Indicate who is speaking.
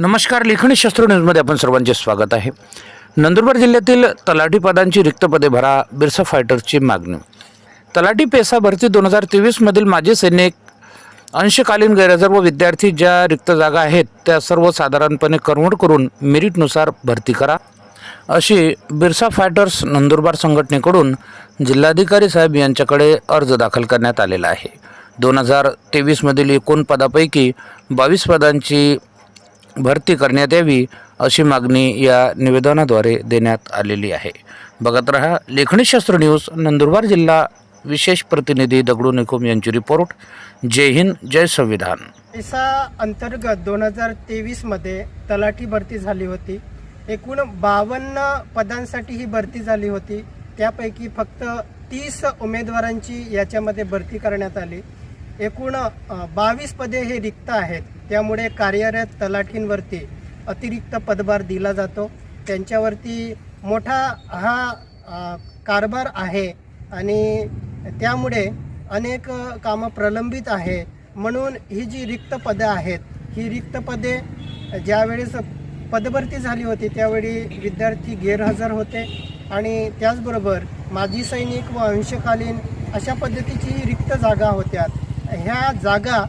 Speaker 1: नमस्कार लेखणी शस्त्र न्यूजमध्ये आपण सर्वांचे स्वागत आहे. नंदुरबार जिल्ह्यातील तलाठी पदांची रिक्त पदे भरा बिरसा फायटर्सची मागणी. तलाठी पेसा भरती दोन हजार तेवीसमधील माजी सैनिक अंशकालीन गैरहजर व विद्यार्थी ज्या रिक्त जागा आहेत त्या सर्व साधारणपणे कन्वर्ट करून मेरिटनुसार भरती करा. अशी बिरसा फायटर्स नंदुरबार संघटनेकडून जिल्हाधिकारी साहेब यांच्याकडे अर्ज दाखल करण्यात आलेला आहे. दोन हजार तेवीसमधील एकूण पदापैकी बावीस पदांची भरती करण्यात यावी अशी मागणी या निवेदनाद्वारे देण्यात आलेली आहे. बघत रहा लेखणीशास्त्र न्यूज नंदुरबार जिल्हा विशेष प्रतिनिधी दगडू निकोम यांची रिपोर्ट. जय हिंद जय संविधान.
Speaker 2: पैसा अंतर्गत दोन हजार तेवीसमध्ये तलाठी भरती झाली होती. एकूण बावन्न पदांसाठी ही भरती झाली होती. त्यापैकी फक्त तीस उमेदवारांची याच्यामध्ये भरती करण्यात आली. एकूण बावीस पदे हे रिक्त आहेत. त्यामुळे कार्यरत तलाठींवरती अतिरिक्त पदभार दिला जातो. त्यांच्यावरती मोठा हा कारभार आहे आणि त्यामुळे अनेक कामं प्रलंबित आहे. म्हणून ही जी रिक्त पदं आहेत ही रिक्त पदे ज्यावेळेस पदभरती झाली होती त्यावेळी विद्यार्थी गैरहजर होते आणि त्याचबरोबर माजी सैनिक व अंशकालीन अशा पद्धतीची रिक्त जागा होत्या. ह्या जागा